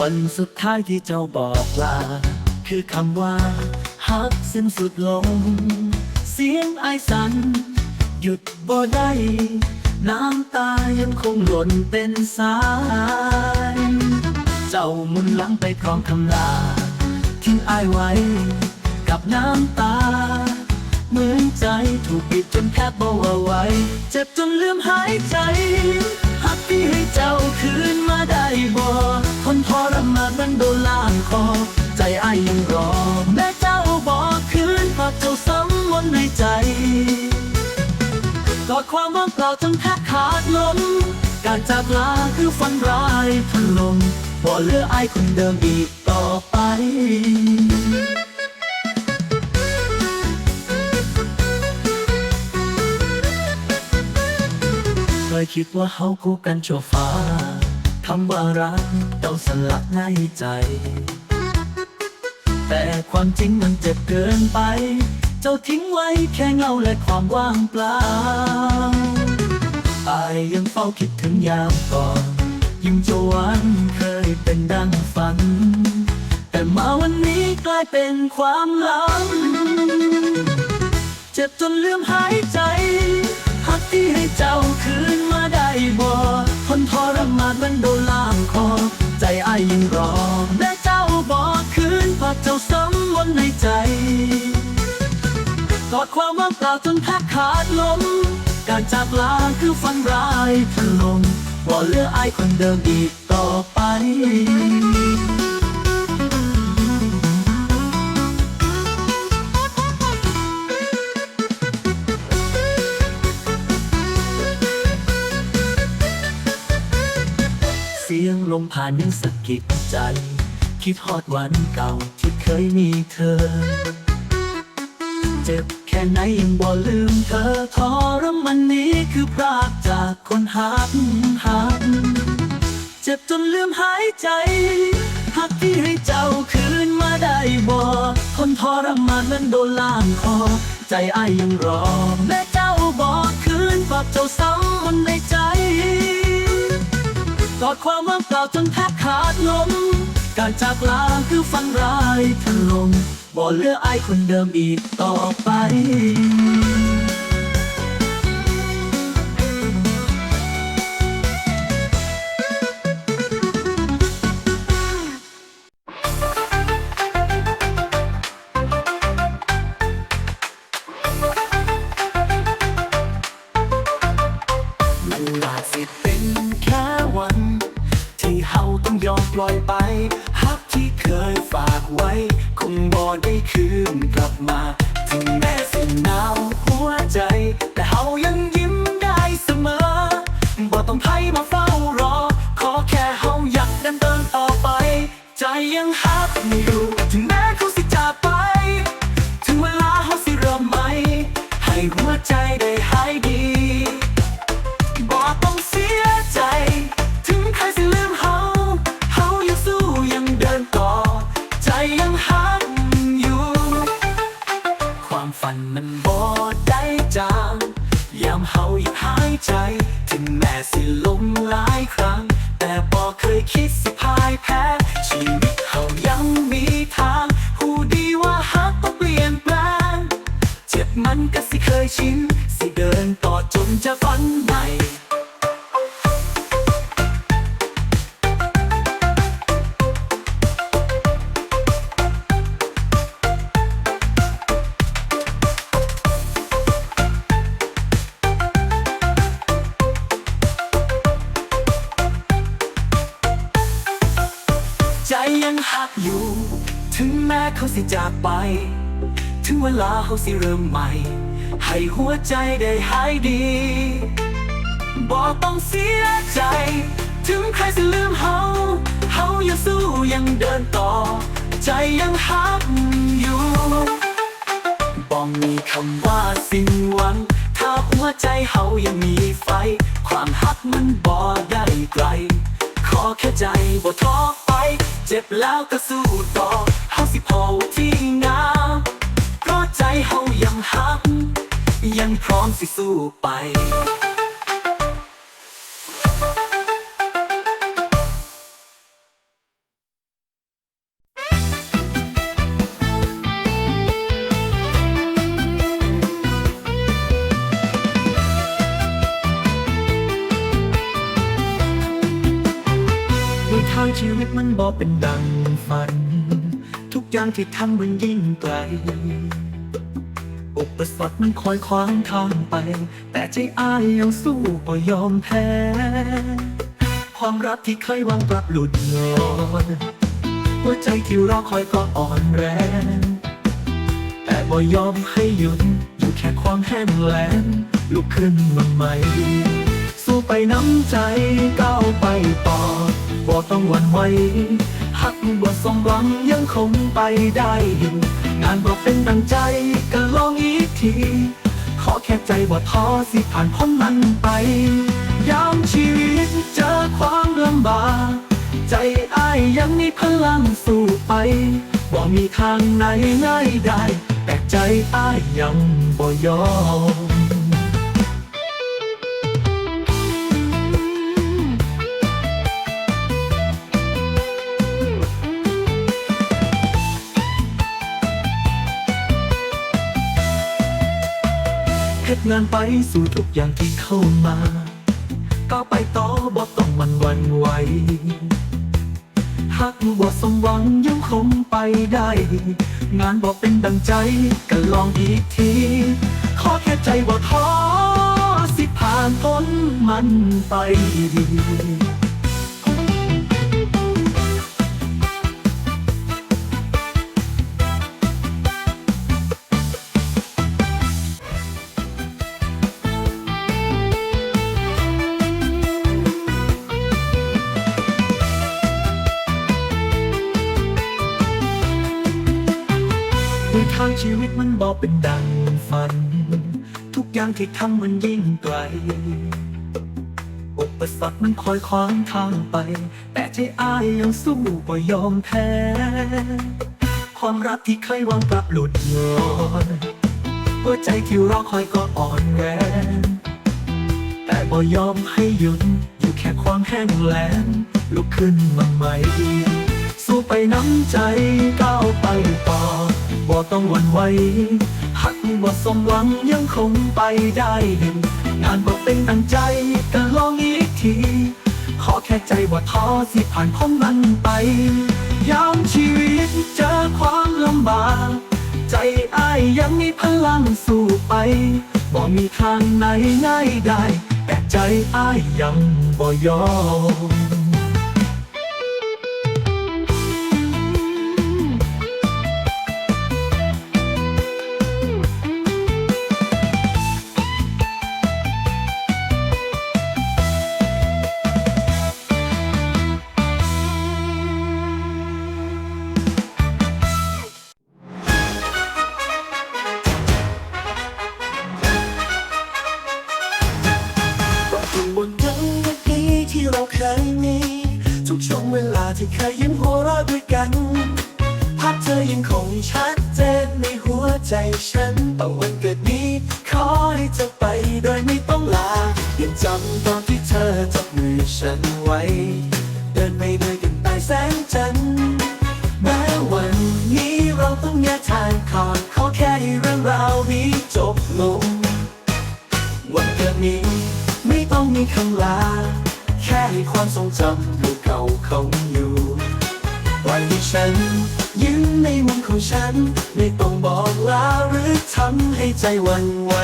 วันสุดท้ายที่เจ้าบอกลา คือคำว่าฮักสิ้นสุดลง เสียงไอสัน หยุดบ่ได้ น้ำตายังคงหล่นเป็นสาย เจ้ามุนหลังไปพร้อมคำลา ทิ้งไอไว้ กับน้ำตา เหมือนใจถูกปิดจนแทบเบาไหวเจ็บจนลืมหายใจ ที่ให้เจ้าคืนมาได้บ่ทนทรมานมันโดนล่างคอ ใจอายยังรอ แม่เจ้าบอกคืนฝากเจ้าซ้ำวนในใจกอดความว่างเปล่าจนแทบขาดลมการจากลาคือฝันร้ายพลมบ่เหลือไอายคนเดิมอีกต่อไป ยคิดว่าเขาคู่กันชั่วฟ้าคำว่ารักเจ้าสลักในใจ แต่ความจริงมันเจ็บเกินไป เจ้าทิ้งไว้แค่เงาและความว่างเปล่าอายยังเฝ้าคิดถึงยามก่อนยิ่งจะวันเคยเป็นดังฝัน แต่มาวันนี้กลายเป็นความหลัง เจ็บจนลืมหายใจ ที่ให้เจ้าคืนมาได้บ่ทนทรมานมันโดนล่างคอ ใจอ้ายยังรอแม่เจ้าบอกคืนฝากเจ้าซ้ำวนในใจกอดความว่างเปล่าจนแทบขาดลม การจากลาคือฝันร้ายถล่มบ่เหลือไอายคนเดิมอีกต่อไป ลมผ่านยังสะกิดใจ คิดฮอดวันเก่าที่เคยมีเธอ เจ็บแค่ไหนยังบ่ลืมเธอทรมันนี้คือพรากจากคนหักหักเจ็บจนลืมหายใจหักที่ให้เจ้าคืนมาได้บ่คนทรมานนั้นโดนล่ามคอ ใจอ้ายยังรอ แม่เจ้าบอกคืนฝากเจ้าซ้ำมันในใจ อดความว่างเปล่าจนแทบขาดลม การจากลาคือฝันร้ายถล่มบ่เหลือไอายคนเดิมอีกต่อไป ยังหักอยู่ ถึงแม้เขาสิจากไป ถึงเวลาเขาสิเริ่มใหม่ ให้หัวใจได้หายดีบอกต้องเสียใจ ถึงใครสิลืมเฮาเฮายังสู้ยังเดินต่อ ใจยังหักอยู่บอกมีคำว่าสิ้นหวัง ถ้าหัวใจเฮายังมีไฟ ความหักมันบ่ได้ไกล ขอแค่ใจบ่ท้อ เจ็บแล้วก็สู้ต่อเฮาสิพอที่งามเพราะใจเฮายังหัก ยังพร้อมสิสู้ไป มันบอกเป็นดังฝัน ทุกอย่างที่ทำมันยิ่งไกลอุปสรรคมันคอยขวางทางไป แต่ใจอ้ายยังสู้ก็ยอมแพ้ ความรักที่เคยวางปรับหลุดงอนหัวใจที่รอคอยก็อ่อนแรง แต่บ่ยอมให้หยุด อยู่แค่ความแห้งแล้งลุกขึ้นมาใหม่ สู้ไปน้ำใจก้าวไปต่อ บ่ต้องหวั่นไหวหักบ่สมหวังยังคงไปได้อยู่ งานบ่เป็นดังใจก็ลองอีกที ขอแค่ใจบ่ท้อสิผ่านพ้นมันไป ยามชีวิตเจอความลำบากใจอ้ายยังมีพลังสู้ไปบ่มีทางไหนง่ายได้ แต่ใจอ้ายยังบ่ยอม ฮ็ดงานไปสู่ทุกอย่างที่เข้ามาก้าวไปต่อบ่ต้องมันวันไหวหากบ่สมหวังยังคงไปได้ งานบ่เป็นดังใจก็ลองอีกที ขอแค่ใจบ่ท้อสิผ่านพ้นมันไปดี ชีวิตมันบอกเป็นดังฝัน ทุกอย่างที่ทำมันยิ่งไกลอุปสรรคมันคอยขวางทางไป แต่ใจอ้ายยังสู้ก็ยอมแพ้ ความรักที่เคยวางปรับหลุดงอนหัวใจที่รอคอยก็อ่อนแรงแต่บ่ยอมให้หยุด อยู่แค่ความแห้งแล้งลุกขึ้นมาใหม่สู้ไปน้ำใจก้าวไปต่อ บ่ต้องหวั่นไหวหักบ่สมหวังยังคงไปได้งานบ่เป็นตั้งใจก็ลองอีกที ขอแค่ใจบ่ท้อสิผ่านพ้นมันไป ยามชีวิตเจอความลำบาก ใจอ้ายยังมีพลังสู้ไปบ่มีทางไหนง่ายได้ แต่ใจอ้ายยังบ่ยอมำตอนที่เธอจับมือฉันไว้ เดินไปด้วยกันใต้แสงจันทร์แม้วันนี้เราต้องแยกทางก่อนขอแค่ให้เรื่องราวนี้จบลง วันเกิดนี้ไม่ต้องมีคำลา แค่ให้ความทรงจำเก่าๆคงอยู่ปล่อยให้ฉันยืนในมุมของฉัน ไม่ต้องบอกลาหรือทำให้ใจวันไหว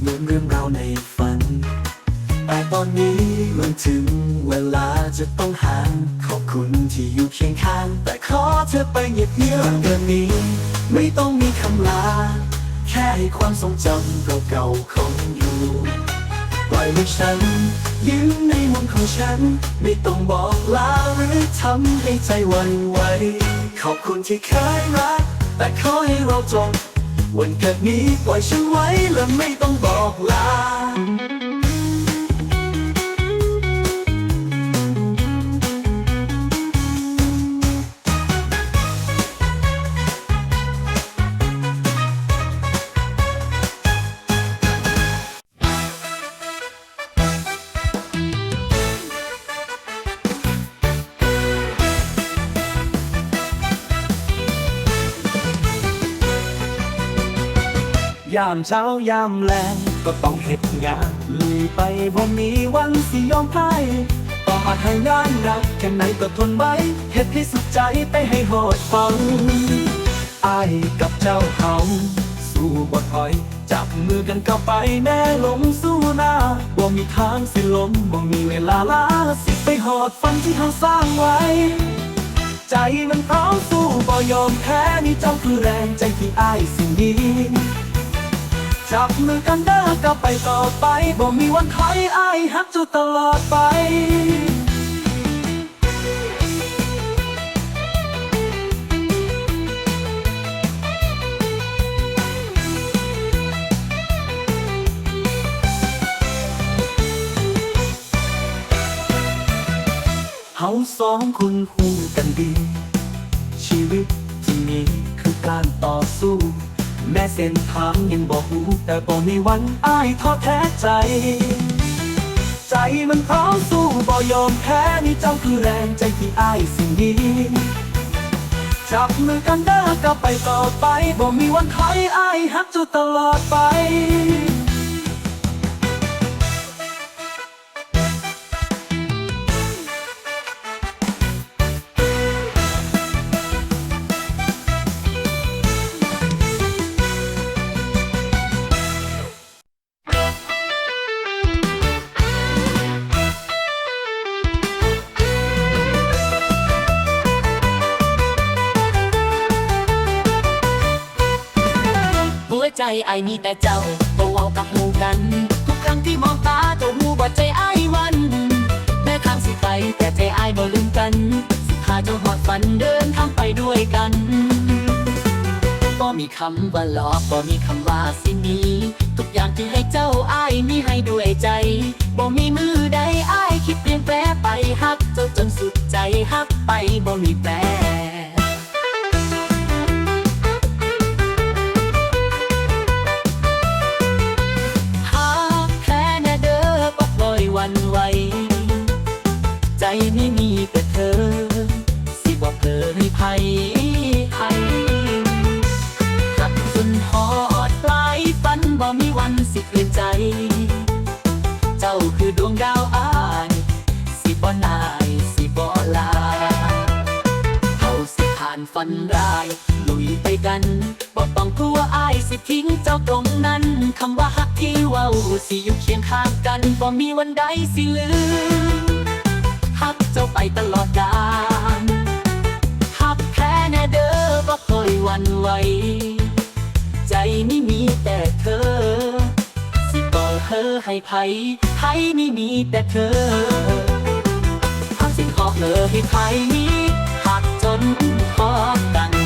เหมือนเรื่องราวในฝัน แต่ตอนนี้มันถึงเวลาจะต้องห่างขอบคุณที่อยู่เคียงข้าง แต่ขอเธอไปเงียบเงียบเดือนนี้ ไม่ต้องมีคำลา แค่ให้ความทรงจำเก่าๆคงอยู่ปล่อยให้ฉันยืนในมุมของฉัน ไม่ต้องบอกลาหรือทำให้ใจวันไหวขอบคุณที่เคยรัก แต่ขอให้เราจบ วันเกิดนี้ปล่อยฉันไว้และไม่ต้องบอกลา ยามเช้ายามแลงก็ต้องเฮ็ดงานลุยไปบ่มีวันสิยอมแพ้ต่อให้งานหนักแค่ไหนก็ทนไว้เฮ็ดให้สุดใจไปให้โหดฟังอายกับเจ้าเขา สู้บ่ถอย จับมือกันก้าไปแม่ลงสู้หน้าบ่มีทางสิล้มบ่มีเวลาล้าสิไปหอดฝันที่เขาสร้างไว้ ใจมันพร้อมสู้บ่ยอมแพ้นี่เจ้าคือแรงใจที่อ้ายสิ่งดี จับมือกันเด้อก้าวไปต่อไป บ่มีวันถอยอ้ายฮักจ้าตลอดไปเฮาสองคนคู่กันดี ชีวิตที่มีคือการต่อสู้ แม้เส้นทางยังบอกหูแต่บอกในวันอ้ายท้อแท้ใจ ใจมันพร้อมสู้บ่ยอมแพ้นี่เจ้าคือแรงใจที่อ้ายสิ่งดีจับมือกันเด้อก็ไปต่อไปบ่มีวันถอยอ้ายฮักจุตลอดไป ใจไอ้ายมีแต่เจ้าบ่เว้ากับหมู่กัน ทุกครั้งที่มองตาเจ้าหูบ่ใจไอ้วันแม้ทางสิไปแต่ใจไอ้บ่ลืมกันสิพาเจ้าหอดฝันเดินทางไปด้วยกันบ่มีคำว่าหลอกบ่มีคำว่าสิหนีทุกอย่างที่ให้เจ้าอ้ายมีให้ด้วยใจบ่มีมือใดอ้ายคิดเปลี่ยนแปลไปฮักเจ้าจนสุดใจฮักไปบ่มีแป ฝันร้าย ลุยไปกันบ่ต้องกลัวอายสิทิ้งเจ้าตรงนั้นคำว่าฮักที่ว้าสิอยู่เคียงข้างกันบ่มีวันใดสิลืมฮักเจ้าไปตลอดกาลฮักแค่แน่เด้อบ่เคยวันไหวใจนี่มีแต่เธอ สิบ่เฮอให้ไผให้นี่มีแต่เธอทำสิ่งขอเธอให้ใค รหักจนพอกัน